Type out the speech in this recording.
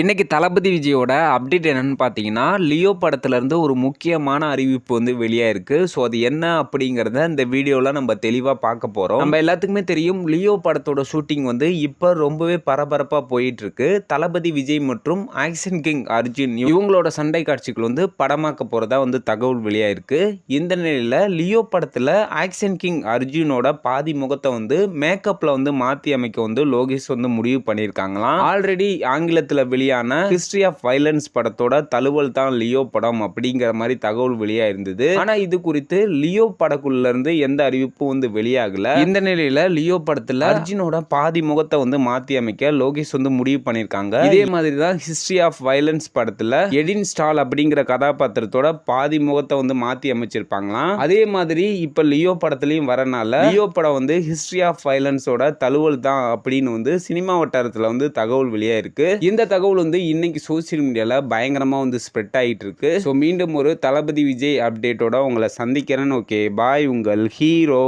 இன்றைக்கி தளபதி விஜயோட அப்டேட் என்னன்னு பார்த்தீங்கன்னா லியோ படத்துலேருந்து ஒரு முக்கியமான அறிவிப்பு வந்து வெளியாயிருக்கு. ஸோ அது என்ன அப்படிங்கிறத இந்த வீடியோவில் நம்ம தெளிவாக பார்க்க போகிறோம் நம்ம எல்லாத்துக்குமே தெரியும் லியோ படத்தோட ஷூட்டிங் வந்து இப்போ ரொம்பவே பரபரப்பாக போயிட்டுருக்கு. தளபதி விஜய் மற்றும் ஆக்ஷன் கிங் அர்ஜுன் இவங்களோட சண்டை காட்சிகள் வந்து படமாக்க போகிறதா வந்து தகவல் வெளியாயிருக்கு. இந்த நிலையில் லியோ படத்தில் ஆக்ஷன் கிங் அர்ஜுனோட பாதி முகத்தை வந்து மேக்கப்பில் வந்து மாற்றி அமைக்க வந்து லோகேஷ் வந்து முடிவு பண்ணியிருக்காங்களாம். ஆல்ரெடி ஆங்கிலத்தில் வெளியான ஹிஸ்டரி ஆஃப் வைலன்ஸ் படத்தோட தழுவல் தான் லியோ படம் அப்படிங்கிற மாதிரி தகவல் வெளியா இருந்தது. ஆனா இது குறித்து லியோ படக்குள்ள இருந்து எந்த அறிவிப்பும் வந்து வெளியாகல. இந்த நிலையில லியோ படத்துல அர்ஜுனோட பாதி முகத்தை வந்து மாத்தி அமைக்க லோகேஷ் வந்து முடிவு பண்ணிருக்காங்க. இதே மாதிரி தான் ஹிஸ்டரி ஆஃப் வைலன்ஸ் படத்துல எடின் ஸ்டால் அப்படிங்கிற கதாபாத்திரத்தோட பாதி முகத்தை வந்து மாத்தி அமைச்சிருப்பாங்களாம். அதே மாதிரி இப்ப லியோ படத்துலயும் வரனால லியோ படம் வந்து ஹிஸ்டரி ஆஃப் வைலன்ஸோட தழுவல் தான் அப்படின்னு வந்து சினிமா வட்டாரத்துல வந்து தகவல் வெளியா இருக்கு. இந்த தகவல் வந்து இன்னைக்கு சோசியல் மீடியாவில் பயங்கரமாக வந்து ஸ்ப்ரெட் ஆகிட்டு இருக்கு ஸோ மீண்டும் ஒரு தளபதி விஜய் அப்டேட்டோட உங்களை சந்திக்கிறேன். ஓகே பாய் உங்கள் ஹீரோ